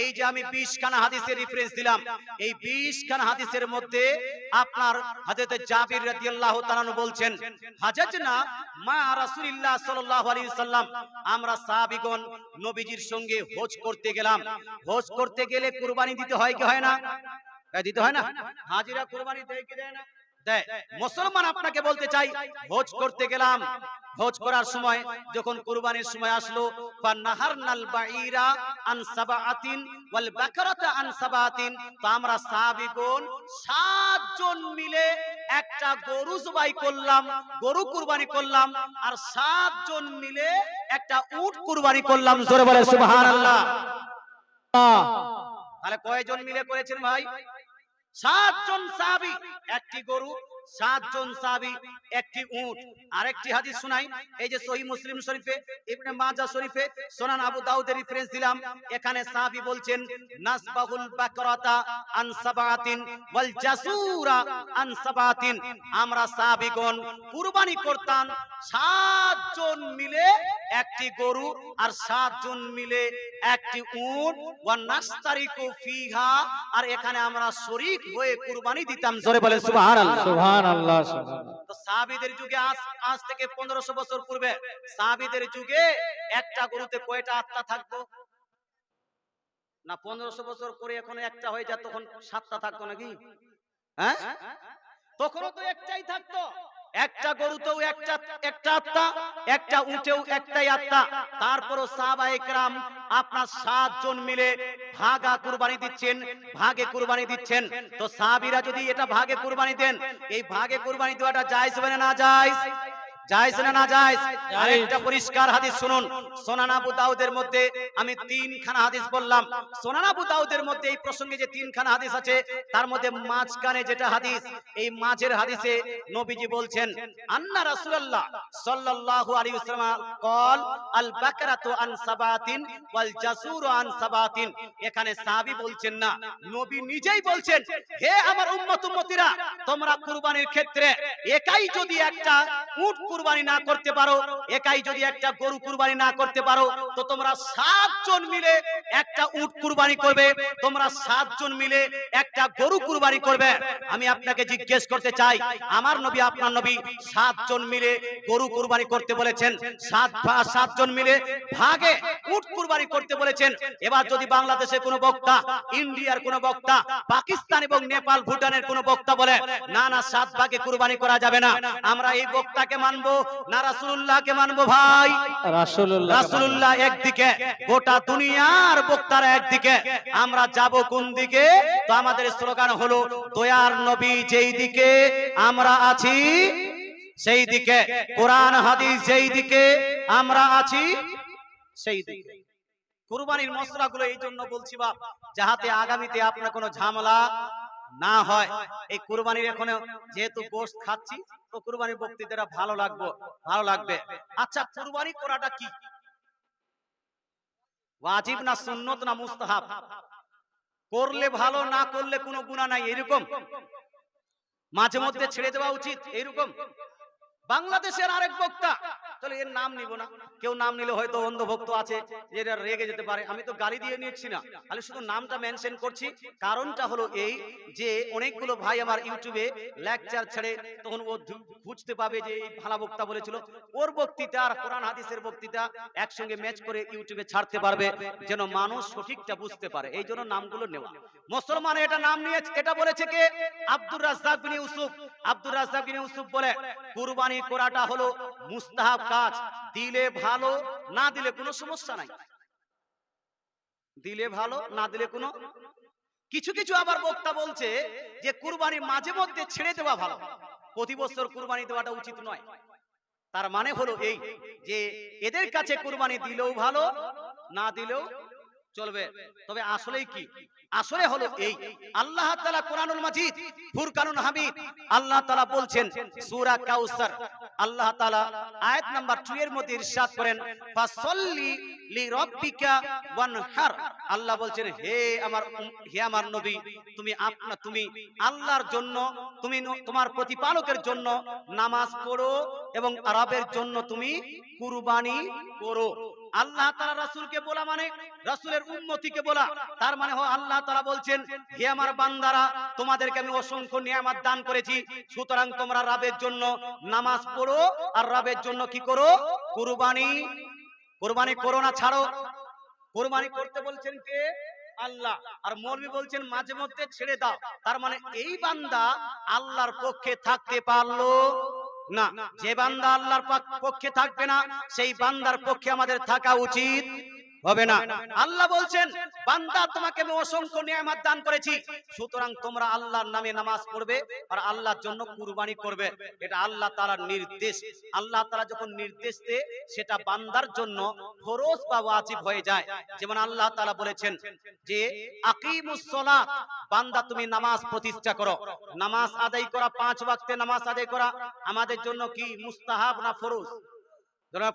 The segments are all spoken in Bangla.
এই যে আমি বিশ খানা হাদিসের রেফারেন্স দিলাম, এই বিশ খানা হাদিসের মধ্যে আপনার হাজরত জাবির রাদিয়াল্লাহু তাআলা বলছেন হাজাজনা মা রাসূলুল্লাহ সাল্লাল্লাহু আলাইহি সাল্লাম আমরা সাহাবীগণ নবীজির সঙ্গে হজ করতে গেলাম। হজ করতে গেলে কুরবানি দিতে হয় কি হয় না? দিতে হয় না? হাজিরা কুরবানি দেয় কি দেয় না? দেয়। মুসলমান আপনাকে বলতে চাই হজ করতে গেলাম। হজ করার সময় যখন কুরবানির সময় আসলো ফানাহারনাল বাঈরা আন সাবাআতিন ওয়াল বাকরাতা আন সাবাআতিন। তো আমরা সাহাবীগণ সাতজন মিলে একটা গরু জবাই করলাম গরু কুরবানি করলাম আর সাতজন মিলে একটা উট কুরবানি করলাম। জোরে বলে সুবহানাল্লাহ। তাহলে কয়জন মিলে করেছেন ভাই? সাতজন সাহাবী একটি গরু সাতজন সাহাবী, একটি উট। আরেকটি হাদিস শুনাই, এই যে সহিহ মুসলিম শরীফে, ইবনে মাজাহ শরীফে সুনান আবু দাউদের রেফারেন্স দিলাম। এখানে সাহাবী বলছেন, নাসবাহুল বাকরাতা আন সাবাতিন ওয়াল জাসুরা আন সাবাতিন। আমরা সাহাবীগণ, কুরবানি করতাম সাতজন মিলে একটি গরু আর সাতজন মিলে একটি উট। ওয়া নাস্তারিকু ফিহা। আর এখানে আমরা শরীক হয়ে কুরবানি দিতাম। জোরে বলেন সুবহানাল্লাহ। সুবহানাল্লাহ তো সাহাবীদের যুগে আজ আজ থেকে পনেরোশো বছর পূর্বে সাহাবীদের যুগে একটা গরুতে কয়টা আত্মা থাকতো না পনেরোশো বছর পরে এখন একটা হয়ে যায় তখন সাতটা থাকতো নাকি? হ্যাঁ? তখনও তো একটাই থাকতো। একটা গরুতেও একটা একটা আত্মা, একটা উটেও একটাই আত্মা। তারপরও সাহাবা একরাম আপনার সাতজন মিলে ভাগা কুরবানি দিচ্ছেন, ভাগে কুরবানি দিচ্ছেন। তো সাহাবীরা যদি এটা ভাগে কুরবানি দেন, এই ভাগে কুরবানি দেওয়াটা জায়েজ হবে না না জায়েজ? জায়েজ না না জায়েজ আরেকটা পরিষ্কার হাদিস শুনুন। সোনান আবু দাউদের মধ্যে আমি তিনখানা হাদিস বললাম। সোনান আবু দাউদের মধ্যে এই প্রসঙ্গে যে তিনখানা হাদিস আছে তার মধ্যে মাঝখানে যেটা হাদিস এই মাঝের হাদিসে নবীজি বলছেন আন্না রাসূলুল্লাহ সাল্লাল্লাহু আলাইহি ওয়াসাল্লাম কল আল বাকরাতু আন সাবাতিন ওয়াল জাসুরু আন সাবাতিন। এখানে সাহাবী বলছেন না নবী নিজেই বলছেন হে আমার উম্মত উম্মতিরা তোমরা কুরবানির ক্ষেত্রে একাই যদি একটা উট কুরবানি না করতে পারো, একাই যদি একটা গরু কুরবানি না করতে পারো, তো তোমরা সাতজন মিলে একটা উট কুরবানি করবে, তোমরা সাতজন মিলে একটা গরু কুরবানি করবে। আমি আপনাকে জিজ্ঞেস করতে চাই, আমার নবী, আপনার নবী সাতজন মিলে গরু কুরবানি করতে বলেছেন, সাত সাতজন মিলে ভাগে উট কুরবানি করতে বলেছেন। এবার যদি বাংলাদেশের কোনো বক্তা, ইন্ডিয়ার কোনো বক্তা, পাকিস্তান এবং নেপাল, ভুটানের কোনো বক্তা বলে, না না, সাত ভাগে কুরবানি করা যাবে না, আমরা এই বক্তাকে মানবো না রাসূলুল্লাহকে মানবো ভাই। রাসূলুল্লাহ রাসূলুল্লাহ একদিকে গোটা দুনিয়ার বক্তারা একদিকে। আমরা যাব কোন দিকে? তো আমাদের স্লোগান হলো দয়ার নবী যেই দিকে আমরা আছি সেই দিকে। কোরআন হাদিস যেই দিকে আমরা আছি সেই দিকে। কুরবানির মশলাগুলো এই জন্য বলছি বাপ যাহাতে আগামীতে আপনার কোনো ঝামেলা না হয়, এই কুরবানির এখন যেহেতু গোস্ত খাচ্ছি, তো কুরবানির বক্তৃতাটা ভালো লাগবে ভালো লাগবে। আচ্ছা কুরবানি করাটা কি? ওয়াজিব না সুন্নত না মুস্তাহাব? করলে ভালো, না করলে কোনো গুনাহ নাই, এরকম? মাঝে মধ্যে ছেড়ে দেওয়া উচিত, এরকম? বাংলাদেশের আরেক বক্তা। চলো, এর নাম নিব না। কেউ নাম নিলে হয়তো অন্ধভক্ত আছে, যে এরা রেগে যেতে পারে। আমি তো গালি দিয়ে নিচ্ছি না। আমি শুধু নামটা মেনশন করছি। কারণটা হলো এই যে, অনেকগুলো ভাই আমার ইউটিউবে লেকচার ছেড়ে তখন ও বুঝতে পাবে যে এই ভালা বক্তা বলেছিল। ওর বক্তৃতা আর কোরআন হাদিসের বক্তৃতা একসঙ্গে ম্যাচ করে ইউটিউবে ছাড়তে পারবে, যেন মানুষ সঠিকটা বুঝতে পারে। এই জন্য নামগুলো নেওয়া। মুসলমান এটা নাম নিয়ে এটা বলেছে কে? আব্দুর রাজ্জাক বিন ইউসুফ। আব্দুর রাজ্জাক বিন ইউসুফ বলে, কুরবানি করাটা হলো মুস্তাহাব কাজ। দিলে ভালো, না দিলে কোনো সমস্যা নাই। দিলে ভালো, না দিলে কোনো কিছু কিছু আবার বক্তা বলছে যে, কুরবানি মাঝে মধ্যে ছেড়ে দেওয়া ভালো। প্রতি বছর কুরবানি দেওয়াটা উচিত নয়। তার মানে হলো এই যে, এদের কাছে কুরবানি দিলেও ভালো, না দিলেও চলবে। তবে আসলেই কি? আসলে হলো এই। আল্লাহ তাআলা কোরআনুল মাজিদ ফুরকানুল হামিদ আল্লাহ তাআলা বলছেন সূরা কাউসার। আল্লাহ তাআলা আয়াত নাম্বার 2 এর মধ্যে ইরশাদ করেন ফাসাল্লি লিরাব্বিকা ওয়ানহার। আল্লাহ বলছেন হে আমার হে আমার নবী তুমি আপনা তুমি আল্লাহর জন্য তুমি তোমার প্রতিপালকের জন্য নামাজ পড়ো এবং আরবের জন্য তুমি কুরবানি করো। আল্লাহ তাআলা রাসূলকে বলা মানে রাসূলের উম্মতিকে বলা। তার মানে আল্লাহ তাআলা বলছেন, হে আমার বান্দারা, তোমাদেরকে আমি অসংখ্য নিয়ামত দান করেছি। সুতরাং তোমরা রাবের জন্য নামাজ পড়ো, আর রাবের জন্য কি করো? কুরবানি কুরবানি করো না, ছাড়ো। কুরবানি করতে বলছেন কে? আল্লাহ। আর মৌলবী বলছেন, মাঝে মধ্যে ছেড়ে দাও। তার মানে এই বান্দা আল্লাহর পক্ষে থাকতে পারল। না যে বান্দা আল্লাহর পাক- পক্ষে থাকবে না সেই বান্দার পক্ষে আমাদের থাকা উচিত। হবে না। আল্লাহ বলছেন বান্দা তোমাকে আমি অসংখ্য নিয়ামত দান করেছি। সুতরাং তোমরা আল্লাহর নামে নামাজ পড়বে আর আল্লাহর জন্য কুরবানি করবে। এটা আল্লাহ তাআলার নির্দেশ। আল্লাহ তাআলা যখন নির্দেশ দেয় সেটা বান্দার জন্য ফরজ বা ওয়াজিব হয়ে যায়। যেমন আল্লাহ তাআলা বলেছেন যে আকিমুস সালাত বান্দা তুমি নামাজ প্রতিষ্ঠা করো। নামাজ আদায় করা পাঁচ ওয়াক্তে নামাজ আদায় করা আমাদের জন্য কি মুস্তাহাব না ফরজ? না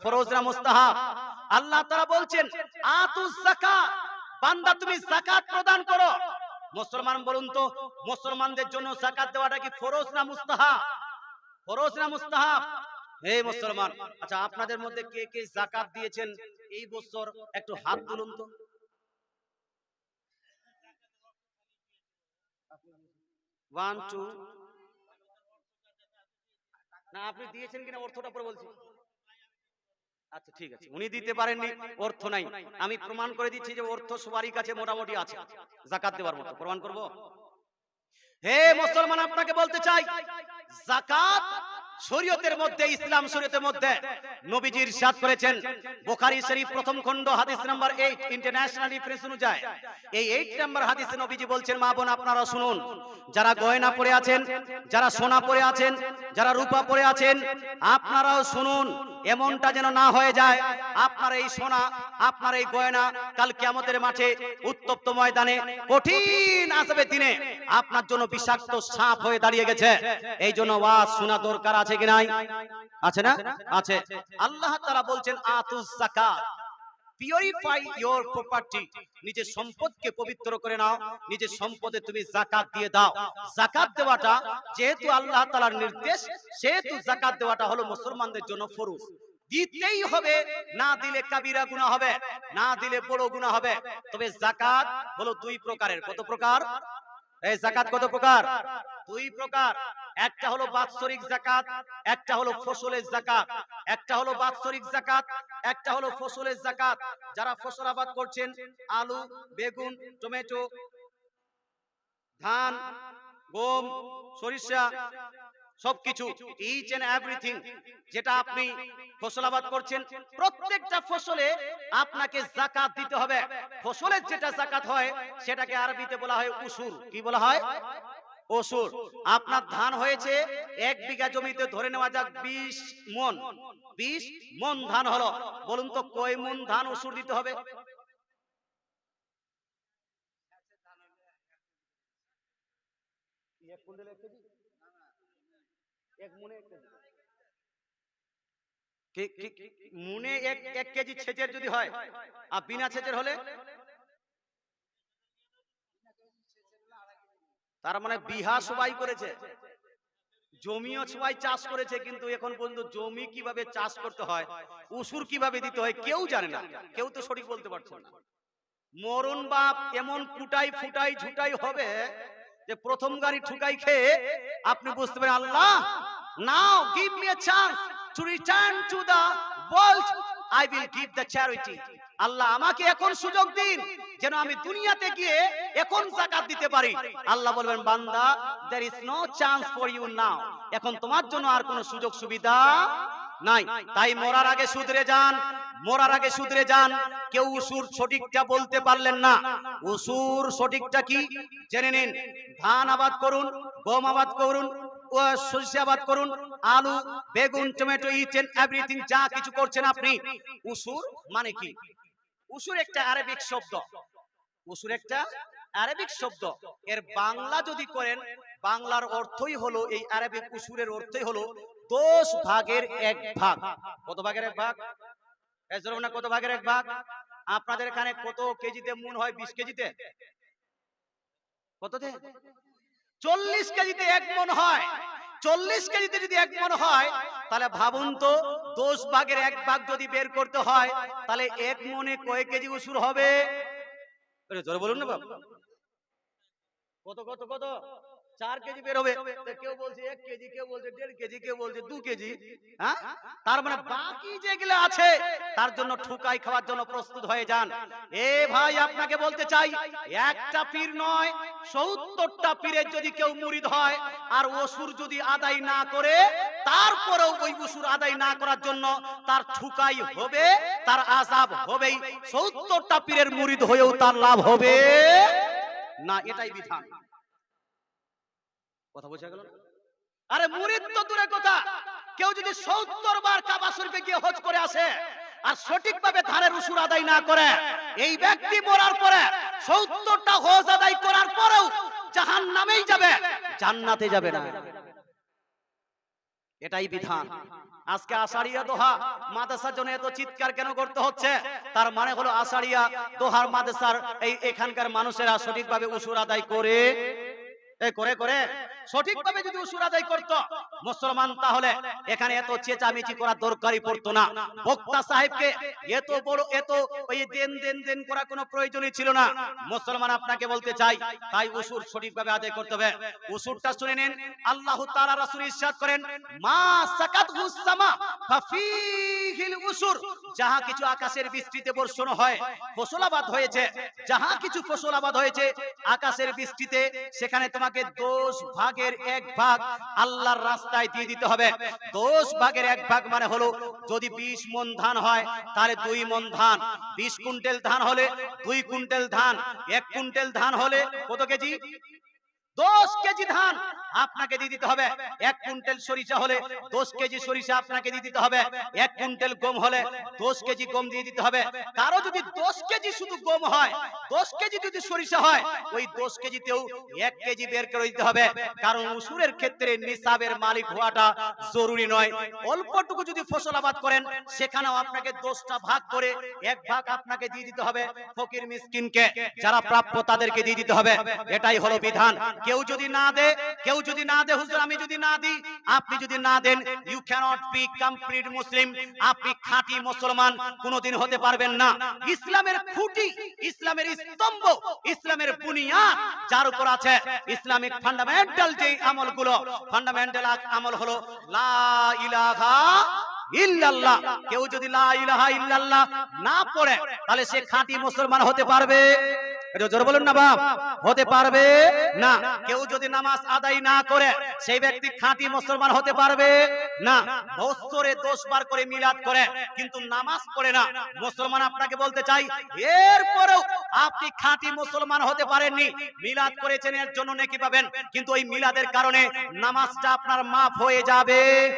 আল্লাহ বলছেন বান্দা তুমি প্রদান করো। মুসলমান বলুন তো, মুসলমানদের জন্য দেওয়াটা কি না না মুসলমান আচ্ছা আপনাদের মধ্যে কে কে যাকাত দিয়েছেন এই বছর? একটু হাত তুলুন তো। না, আপনি দিয়েছেন কিনা? অর্থটা পরে বলছি। আচ্ছা ঠিক আছে। উনি দিতে পারেননি অর্থ নাই। আমি প্রমাণ করে দিচ্ছি যে অর্থ সবারই কাছে মোটামুটি আছে। জাকাত দেওয়ার মতো। প্রমাণ করব? হে মুসলমান আপনাকে বলতে চাই জাকাত শরীয়তের মধ্যে, ইসলাম শরীয়তের মধ্যে নবীজি ইরশাদ করেছেন। বুখারী শরীফ প্রথম খণ্ড, হাদিস নাম্বার 8 ইন্টারন্যাশনাল রেফারেন্স অনুযায়ী। এই 8 নাম্বার হাদিসে নবীজি বলছেন, মা বোন, আপনারা শুনুন। যারা গয়না পরে আছেন, যারা সোনা পরে আছেন, যারা রূপা পরে আছেন, আপনারাও শুনুন। এমনটা যেন না হয়ে যায়। আপনার এই সোনা, আপনার এই গয়না কাল কিয়ামতের মাঠে উত্তপ্ত ময়দানে, কঠিন আসবে দিনে আপনার জন্য বিষাক্ত সাপ হয়ে দাঁড়িয়ে গেছে। এই জন্য ওয়াজ শোনা দরকার আছে। কি নাই? আছে না? আছে আল্লাহ তাআলা বলছেন আতুস যাকাত। ইওর প্রপার্টি নিজের সম্পদকে পবিত্র করে নাও। নিজের সম্পদে তুমি জাকাত দিয়ে দাও। জাকাত দেওয়াটা যেহেতু আল্লাহ তাআলার নির্দেশ সেহেতু জাকাত দেওয়াটা হলো মুসলমানদের জন্য ফরজ। দিতেই হবে না দিলে কাবিরা গুনাহ হবে না দিলে বড় গুনাহ হবে। তবে জাকাত হলো দুই প্রকারের। কত প্রকার? এই জাকাত কত প্রকার? দুই প্রকার। একটা হলো বাৎসরিক জাকাত একটা হলো ফসলের জাকাত একটা হলো বাৎসরিক জাকাত একটা হলো ফসলের জাকাত যারা ফসল আবাদ করছেন আলু বেগুন টমেটো ধান গম সরিষা সবকিছু ইচ এন্ড এভরিথিং যেটা আপনি ফসল আবাদ করছেন, প্রত্যেকটা ফসলে আপনাকে জাকাত দিতে হবে। ফসলের যেটা জাকাত হয়, সেটাকে আরবিতে বলা হয় উসুর। কি বলা হয়? ওসুর। আপনার ধান হয়েছে এক বিঘা জমিতে ধরে নেওয়া যাক বিশ মন। বিশ মন ধান হলো। বলুন তো কয় মন ধান অসুর দিতে হবে? এক মনে এক কেজি। মুনে এক এক ছেচের যদি হয় আর বিনা ছেচের হলে? তার মানে বিহা সবাই করেছে। জমিও সবাই চাষ করেছে কিন্তু এখন পর্যন্ত জমি কীভাবে চাষ করতে হয় উসুর কীভাবে দিতে হয় কেউ জানে না। কেউ তো সঠিক বলতে পারছে না। মরণ বাপ এমন কুটাই ফুটাই ঝুটাই হবে যে প্রথম গাড়ি ঠুকাই খেয়ে আপনি বুঝতে পারেন আল্লাহ! Now give me a chance to return to the world I will give the charity আল্লাহ আমাকে এখন সুযোগ দিন যেন আমি দুনিয়াতে গিয়ে এখন জাকাত দিতে পারি। আল্লাহ বলবেন, বান্দা there is no chance for you now এখন তোমার জন্য আর কোনো সুযোগ সুবিধা নাই। তাই মরার আগে সুধরে যান, মরার আগে সুধরে যান। কেউ উসুর সঠিকটা বলতে পারলেন না। উসুর সঠিকটা কি? জেনে নিন। ধান আবাদ করুন, গম আবাদ করুন করুন, আলু, বেগুন, টমেটো ইচ এভরিথিং যা কিছু করছেন আপনি। উসুর মানে কি? উসুর একটা আরবিক শব্দ। উসুর একটা আরবিক শব্দ। এর বাংলা যদি করেন, বাংলার অর্থই হলো, এই আরবিক উসুরের অর্থই হলো, দশ ভাগের এক ভাগ। কত ভাগের এক ভাগ? না, কত ভাগের এক ভাগ? আপনাদের এখানে কত কেজিতে মুন হয়? বিশ কেজিতে? কততে? চল্লিশ কেজিতে এক মন হয়। চল্লিশ কেজিতে যদি এক মন হয়, তাহলে ভাবুন তো, দশ ভাগের এক ভাগ যদি বের করতে হয়, তাহলে এক মনে কয়েক কেজি উসুর হবে? জোরে বলুন না বাবু। কত কত কত? চার হ্যাঁ? মানে যদি আর যদি আদায় না করে, তারপরেও ওই উসুর আদায় না করার জন্য তার ঠুকাই হবে, তার আজাব হবেই। সত্তরটা পীরের মুরিদ হয়েও তার লাভ হবে। না, এটাই বিধান। কথা বোঝা গেল? আরে মুরিদ তো দূরে কথা। কেউ যদি সত্তর বার কাবা শরীফে গিয়ে হজ করে আসে আর সঠিকভাবে ধানের উসুর আদায় না করে, এই ব্যক্তি মরার পরে সত্তরটা হজ আদায় করার পরেও জাহান নামেই যাবে, জান্নাতে যাবে না। এটাই বিধান। আজকে আষাঢ়িয়া দোহা, মাদ্রাসার জন্য এত চিৎকার কেন করতে হচ্ছে? তার মানে হলো আষাঢ়িয়া দোহার মাদ্রাসার এই এখানকার মানুষেরা সঠিকভাবে উসুর আদায় করে করে করে। সঠিকভাবে যদি উসুর আদায় করতো, মুসলমান তাহলে এখানে এত চেঁচামেচি করার দরকারই পড়তো না। বক্তা সাহেবকে এত বড়, এত ওই দেন দেন দেন করা কোনো প্রয়োজনই ছিল না। মুসলমান আপনাকে বলতে চাই, তাই উসুর সঠিকভাবে আদায় করতে হবে। উসুরটা শুনে নিন, আল্লাহ তাআলা রাসূল ইরশাদ করেন, মা সাকাতহু সামা যাহা কিছু আকাশের বৃষ্টিতে বর্ষণ হয়, ফসলাবাদ হয়েছে। যাহা কিছু ফসলাবাদ হয়েছে, আকাশের বৃষ্টিতে, সেখানে তোমাকে দোষ ভাগের এক ভাগ আল্লাহর রাস্তায় দিয়ে দিতে হবে। দোষ ভাগের এক ভাগ মানে হলো, যদি বিশ মন ধান হয়, তাহলে দুই মন ধান। বিশ ধান হলে দুই কুইন্টাল ধান, এক কুইন্টাল ধান হলে কত কেজি? দশ কেজি ধান আপনাকে দিয়ে দিতে হবে। এক কুইন্টাল সরিষা হলে দশ কেজি সরিষা আপনাকে দিয়ে দিতে হবে। এক কুইন্টাল গম হলে দশ কেজি গম দিয়ে দিতে হবে। কারও যদি দশ কেজি শুধু গম হয়, দশ কেজি যদি সরিষা হয়, ওই দশ কেজিতেও এক কেজি বের করে দিতে হবে। কারণ উসুরের ক্ষেত্রে নিসাবের মালিক হওয়াটা জরুরি নয়। অল্পটুকু যদি ফসল আবাদ করেন, সেখানেও আপনাকে দশটা ভাগ করে এক ভাগ আপনাকে দিয়ে দিতে হবে। ফকির মিসকিনকে যারা প্রাপ্য তাদেরকে দিয়ে দিতে হবে। এটাই হলো বিধান। কেউ যদি না দে, কেউ যদি না দে, হুজুর, আমি যদি না দিই, আপনি যদি না দেন you cannot be complete Muslim আপনি খাঁটি মুসলমান, কোনোদিন হতে পারবেন না। ইসলামের খুঁটি, ইসলামের স্তম্ভ, ইসলামের বুনিয়াদ, যার উপর আছে ইসলামিক ফান্ডামেন্টাল যে আমলগুলো ফান্ডামেন্টাল আমল হলো, লা ইলাহা ইল্লাল্লাহ। কেউ যদি লা ইলাহা ইল্লাল্লাহ না পড়ে, তাহলে সে খাঁটি মুসলমান হতে পারবে। নামাজ পড়ে না। মুসলমান আপনাকে বলতে চাই, এরপরেও আপনি খাঁটি মুসলমান হতে পারেননি। মিলাদ করেছেন, এর জন্য নেকি পাবেন। কিন্তু ওই মিলাদের কারণে নামাজটা আপনার মাফ হয়ে যাবে।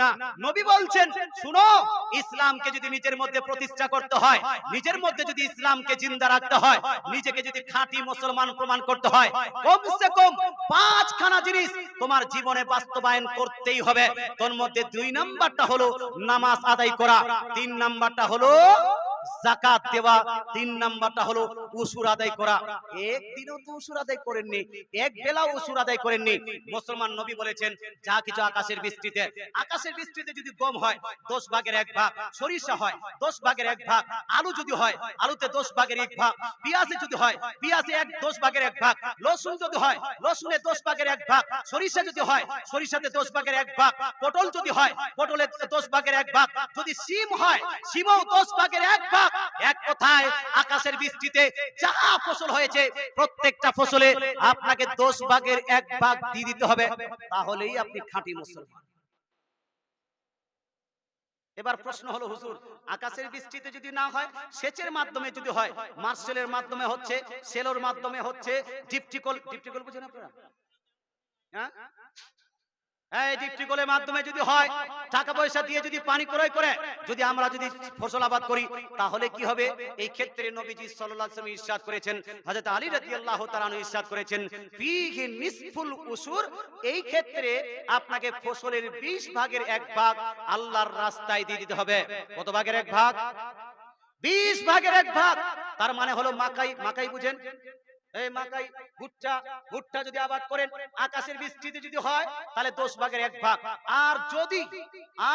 না, নবী বলছেন, শুনো, ইসলামকে যদি নিজের মধ্যে প্রতিষ্ঠা করতে হয়, নিজের মধ্যে যদি ইসলামকে জিন্দা রাখতে হয়, নিজেকে যদি খাঁটি মুসলমান প্রমাণ করতে হয়, কমসে কম পাঁচখানা জিনিস তোমার জীবনে বাস্তবায়ন করতেই হবে। তোর মধ্যে দুই নাম্বারটা হলো নামাজ আদায় করা, তিন নাম্বারটা হলো জাকাত দেওয়া তিন নাম্বারটা হলো উসুর আদায় করা। একদিনও তো উসুর আদায় করেননি, এক বেলা উসুর আদায় করেননি। মুসলমান নবী বলেছেন, যা কিছু আকাশের বৃষ্টিতে আকাশের বৃষ্টিতে যদি গম হয়, দশ ভাগের এক ভাগ। সরিষা হয়, দশ ভাগের এক ভাগ। আলু যদি হয়, আলুতে দশ ভাগের এক ভাগ। পেঁয়াজে যদি হয়, পেঁয়াজে এক, দশ ভাগের এক ভাগ। রসুন যদি হয়, রসুনে দশ ভাগের এক ভাগ। সরিষা যদি হয়, সরিষাতে দশ ভাগের এক ভাগ। পটল যদি হয় পটলে দশ ভাগের এক ভাগ। যদি সিম হয় সিমও দশ ভাগের এক ভাগ এক কথায় আকাশের বৃষ্টিতে যা ফসল হয়েছে, প্রত্যেকটা ফসলে আপনাকে দশ ভাগের এক ভাগ দিয়ে দিতে হবে, তাহলেই আপনি খাঁটি মুসলমান। এবার প্রশ্ন হলো, হুজুর, আকাশের বৃষ্টিতে যদি না হয়, সেচের মাধ্যমে যদি হয় মার্শেলের মাধ্যমে হচ্ছে, সেলোর মাধ্যমে হচ্ছে, ডিপটিকল ডিপটিকল বুঝেন আপনারা? হ্যাঁ? এই মাধ্যমে যদি হয়, টাকা পয়সা দিয়ে যদি পানি ক্রয় করে, যদি আমরা যদি ফসল আবাদ করি, তাহলে কি হবে? এই ক্ষেত্রে নবীজি করেছেন আলী করেছেন নিসফুল এই ক্ষেত্রে আপনাকে ফসলের 20 ভাগের এক ভাগ আল্লাহর রাস্তায় দিয়ে দিতে হবে। কত ভাগের এক ভাগ? 20 ভাগের এক ভাগ। তার মানে হলো মাকাই মাকাই বুঝেন? এই মাকাই ভুট্টা ভুট্টা যদি আবাদ করেন আকাশের বৃষ্টিতে যদি হয় তাহলে দশ ভাগের এক ভাগ। আর যদি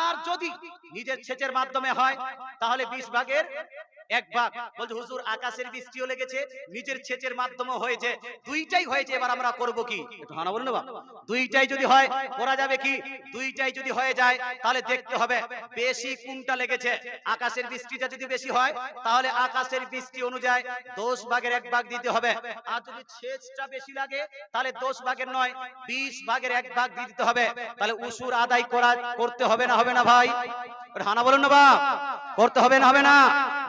আর যদি নিজের সেচের মাধ্যমে হয় তাহলে বিশ ভাগের এক ভাগ। বলছে হুজুর আকাশের বৃষ্টিও লেগেছে নিজের সেচের মাধ্যমে হয়েছে দুইটাই হয়েছে এবার আমরা করব কি? হানা বলুন না দুইটাই যদি হয় করা যাবে কি? দুইটাই যদি হয়ে যায় তাহলে দেখতে হবে বেশি কোনটা লেগেছে আকাশের বৃষ্টিটা যদি বেশি হয় তাহলে আকাশের বৃষ্টি অনুযায়ী দশ ভাগের এক ভাগ দিতে হবে আর যদি সেচটা বেশি লাগে, তাহলে দশ ভাগের নয়, বিশ ভাগের এক ভাগ দিয়ে দিতে হবে। তাহলে উসুর আদায় করা, করতে হবে না হবে না ভাই? হানা বলুন না বা? করতে হবে না হবে না?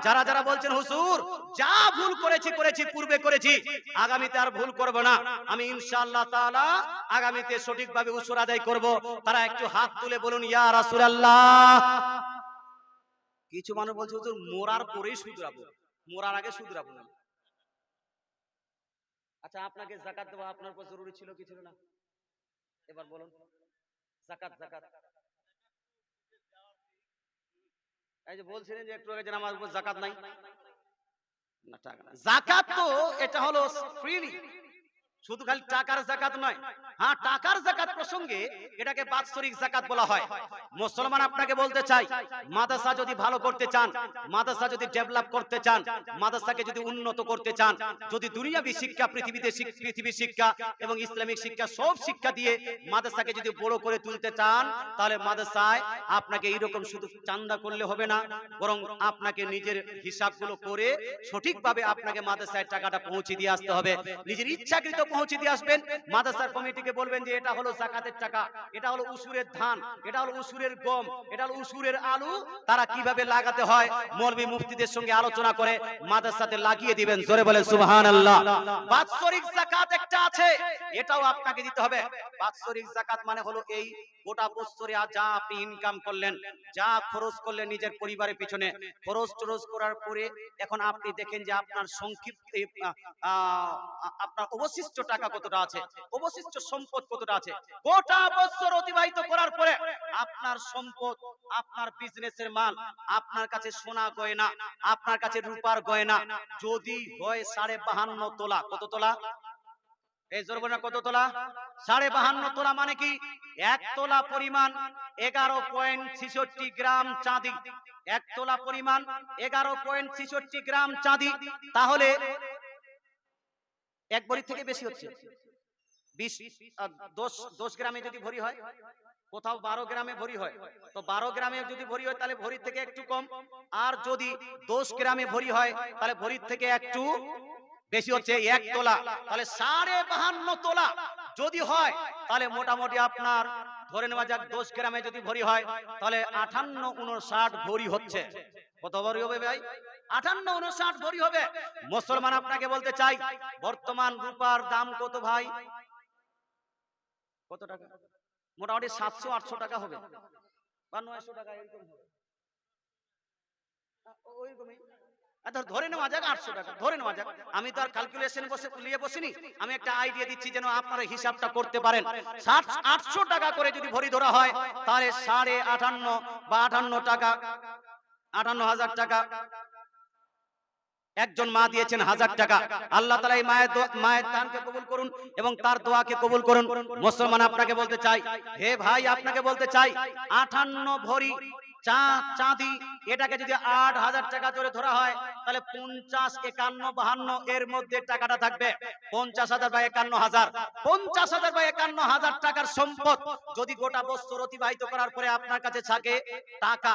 যারা যারা বলছেন হুজুর যা ভুল করেছি করেছি, পূর্বে করেছি, আগামীতে আর ভুল করব না। আমি ইনশাআল্লাহ তাআলা আগামীতে সঠিকভাবে উসুর আদায় করব। তারা একটু হাত তুলে বলুন, ইয়া রাসূলুল্লাহ! কিছু মানুষ বলছে, হুজুর, মোরার পরেই শুধরাবো। মোরার আগে শুধরাবো না। আচ্ছা আপনাকে জাকাত দেওয়া আপনার উপর জরুরি ছিল কি ছিল না? এবার বলুন। জাকাত জাকাত। এই যে বলছিলেন যে একটু আগে যে আমার উপর জাকাত নাই। না, টাকা জাকাত তো এটা হলো ফ্রিলি শুধু খালি টাকার জাকাত নয়। হ্যাঁ টাকার জাকাত প্রসঙ্গে এটাকে বাৎসরিক জাকাত বলা হয়। মুসলমান আপনাকে বলতে চাই, মাদ্রাসা যদি ভালো করতে চান, মাদ্রাসা যদি ডেভেলপ করতে চান, মাদ্রাসাকে যদি উন্নত করতে চান, যদি দুনিয়াবী শিক্ষা, পৃথিবীতে পৃথিবীর শিক্ষা এবং ইসলামিক শিক্ষা সব শিক্ষা দিয়ে মাদ্রাসাকে যদি বড় করে তুলতে চান, তাহলে মাদ্রাসায় আপনাকে এইরকম শুধু চান্দা করলে হবে না, বরং আপনাকে নিজের হিসাবগুলো করে সঠিকভাবে আপনাকে মাদ্রাসায় টাকাটা পৌঁছে দিয়ে আসতে হবে। নিজের ইচ্ছাকৃত পৌঁছে দিয়ে আসবেন। মাদ্রাসার কমিটিকে বলবেন যে, এটা হলো জাকাতের টাকা, এটা হলো উসুরের ধান, এটা হলো উসুরের গম, এটা হলো উসুরের আলু। তারা কীভাবে লাগাতে হয়? মৌলবী মুফতিদের সঙ্গে আলোচনা করে মাদ্রাসাতে লাগিয়ে দিবেন। জোরে বলেন, সুবহানাল্লাহ। বাৎসরিক জাকাত একটা আছে, এটাও আপনাকে দিতে হবে। বাৎসরিক জাকাত মানে হলো এই, গোটা বছরে যা আপনি ইনকাম করলেন, যা খরচ করলেন নিজের পরিবারের পিছনে, খরচ টরচ করার পরে এখন আপনি দেখেন যে আপনার সংক্ষিপ্ত আপনার অবশিষ্ট টাকা কতটা আছে? অবশিষ্ট সম্পদ কতটা আছে? গোটা বছর অতিবাহিত করার পরে আপনার সম্পদ আপনার বিজনেসের মাল আপনার কাছে সোনা গয়না আপনার কাছে রূপার গয়না যদি হয় সাড়ে বাহান্ন তোলা কত তোলা? এই জোর বলে কত তোলা? সাড়ে বাহান্ন তোলা মানে কি? এক তোলা পরিমাণ এগারো পয়েন্ট ছিষট্টি গ্রাম চাঁদি। এক তোলা পরিমাণ এগারো পয়েন্ট ছিষট্টি গ্রাম চাঁদি। তাহলে এক ভরি থেকে বেশি হচ্ছে। বিশ দশ গ্রামে যদি ভরি হয় কোথাও বারো গ্রামে ভরি হয় তো বারো গ্রামে যদি ভরি হয় তাহলে ভরির থেকে একটু কম। আর যদি দশ গ্রামে ভরি হয় তাহলে ভরির থেকে একটু বেশি হচ্ছে এক তোলা। তাহলে সাড়ে বাহান্ন তোলা যদি হয় তাহলে মোটামুটি আপনার ধরে নেওয়া যাক দশ গ্রামে যদি ভরি হয় তাহলে আঠান্ন উনষাট ভরি হচ্ছে। কত হবে ভাই? উনষাট হবে। মুসলমান আপনাকে বলতে চাই, বর্তমান রূপার দাম কত ভাই? কত টাকা? মোটামুটি সাতশো, আটশো টাকা হবে। বা নয়শো টাকা, এরকম হবে। আমি বসে নিয়ে বসিনি। আমি একটা আইডিয়া দিচ্ছি যেন আপনারা হিসাবটা করতে আটশো টাকা করে যদি ভরি ধরা হয়, তাহলে সাড়ে আটান্ন বা টাকা আটান্ন হাজার টাকা। একজন মা দিয়েছেন হাজার টাকা। আল্লাহ তালা এই মায়ের মায়ের দানকে কবুল করুন এবং তার দোয়াকে কবুল করুন। মুসলমান আপনাকে বলতে চাই, হে ভাই, আপনাকে বলতে চাই আঠান্ন ভরি চাঁদি, এটাকে যদি আট হাজার টাকা ধরে ধরা হয়, তাহলে পঞ্চাশ একান্ন বাহান্ন এর মধ্যে টাকাটা থাকবে। পঞ্চাশ হাজার বা একান্ন হাজার। পঞ্চাশ হাজার বা একান্ন হাজার টাকার সম্পদ যদি গোটা বছর অতিবাহিত করার পরে আপনার কাছে থাকে, টাকা।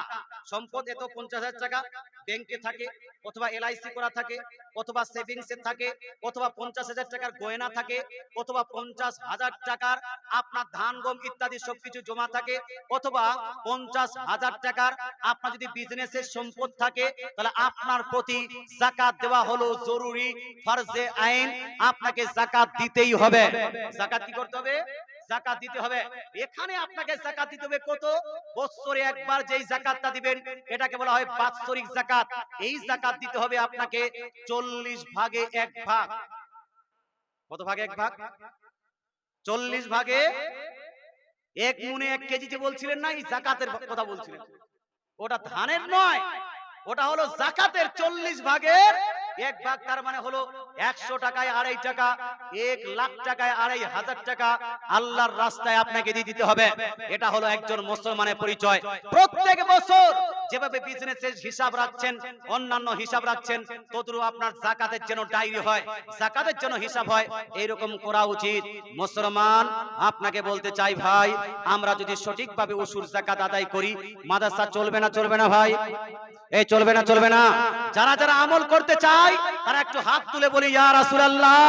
সম্পদ এত পঞ্চাশ হাজার টাকা। ব্যাংকে থাকে, অথবা এলআইসি করা থাকে, অথবা সেভিংস থাকে, অথবা পঞ্চাশ হাজার টাকার গয়না থাকে, অথবা পঞ্চাশ হাজার টাকার আপনার ধান, গম ইত্যাদি সবকিছু জমা থাকে, অথবা পঞ্চাশ হাজার টাকার আপনার যদি বিজনেসের সম্পদ থাকে, তাহলে আপনার প্রতি জাকাত দেওয়া হলো জরুরি, ফরজে আইন, আপনাকে জাকাত দিতেই হবে। জাকাত কি করতে হবে? জাকাত দিতে হবে। এখানে আপনাকে জাকাত দিতে হবে কত? বছরে একবার যেই জাকাতটা দিবেন, এটাকে বলা হয় বাৎসরিক জাকাত। এই জাকাত দিতে হবে আপনাকে চল্লিশ ভাগে এক ভাগ। কত ভাগে এক ভাগ? চল্লিশ ভাগে এক মুনে এক কেজি যে বলছিলেন না, এই জাকাতের কথা বলছিলেন। ওটা ধানের নয়, ওটা হলো জাকাতের চল্লিশ ভাগের এক ভাগ তার মানে হলো একশো টাকায় আড়াই টাকা, এক লাখ টাকায় আড়াই হাজার টাকা আল্লাহর রাস্তায় আপনাকে দিয়ে দিতে হবে। এটা হলো একজন মুসলমানের পরিচয়। প্রত্যেক বছর যেভাবে বিজনেসের হিসাব রাখছেন অন্যান্য হিসাব রাখছেন তদ্রু আপনার জাকাতের জন্য ডায়েরি হয়। জাকাতের জন্য হিসাব হয়। এরকম করা উচিত। মুসলমান আপনাকে বলতে চাই ভাই আমরা যদি সঠিকভাবে উসুর জাকাত আদায় করি মাদ্রাসা চলবে না চলবে না ভাই। এই চলবে না চলবে না যারা যারা আমল করতে চায় তারা একটু হাত তুলে বলি ইয়া রাসূলুল্লাহ।